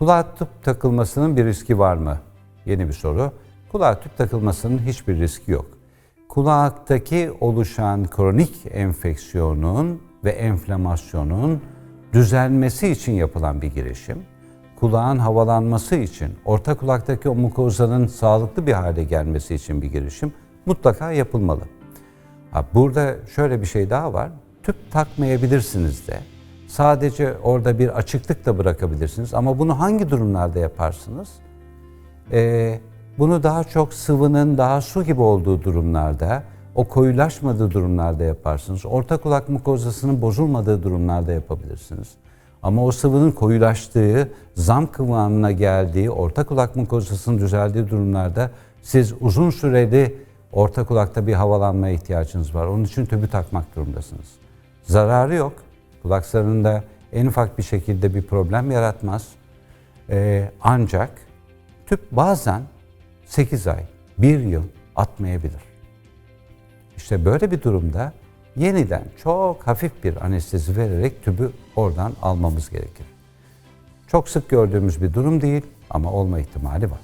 Kulağa tüp takılmasının bir riski var mı? Yeni bir soru. Kulağa tüp takılmasının hiçbir riski yok. Kulaktaki oluşan kronik enfeksiyonun ve enflamasyonun düzelmesi için yapılan bir girişim. Kulağın havalanması için, orta kulaktaki o mukozanın sağlıklı bir hale gelmesi için bir girişim mutlaka yapılmalı. Ha, burada şöyle bir şey daha var. Tüp takmayabilirsiniz de. Sadece orada bir açıklık da bırakabilirsiniz. Ama bunu hangi durumlarda yaparsınız? Ee, bunu daha çok sıvının daha su gibi olduğu durumlarda, o koyulaşmadığı durumlarda yaparsınız. Orta kulak mukozasının bozulmadığı durumlarda yapabilirsiniz. Ama o sıvının koyulaştığı, zam kıvamına geldiği, orta kulak mukozasının düzeldiği durumlarda siz uzun süreli orta kulakta bir havalanmaya ihtiyacınız var. Onun için tübü takmak durumdasınız. Zararı yok. Kulak zarında en ufak bir şekilde bir problem yaratmaz. Ee, ancak tüp bazen 8 ay, 1 yıl atmayabilir. İşte böyle bir durumda yeniden çok hafif bir anestezi vererek tübü oradan almamız gerekir. Çok sık gördüğümüz bir durum değil ama olma ihtimali var.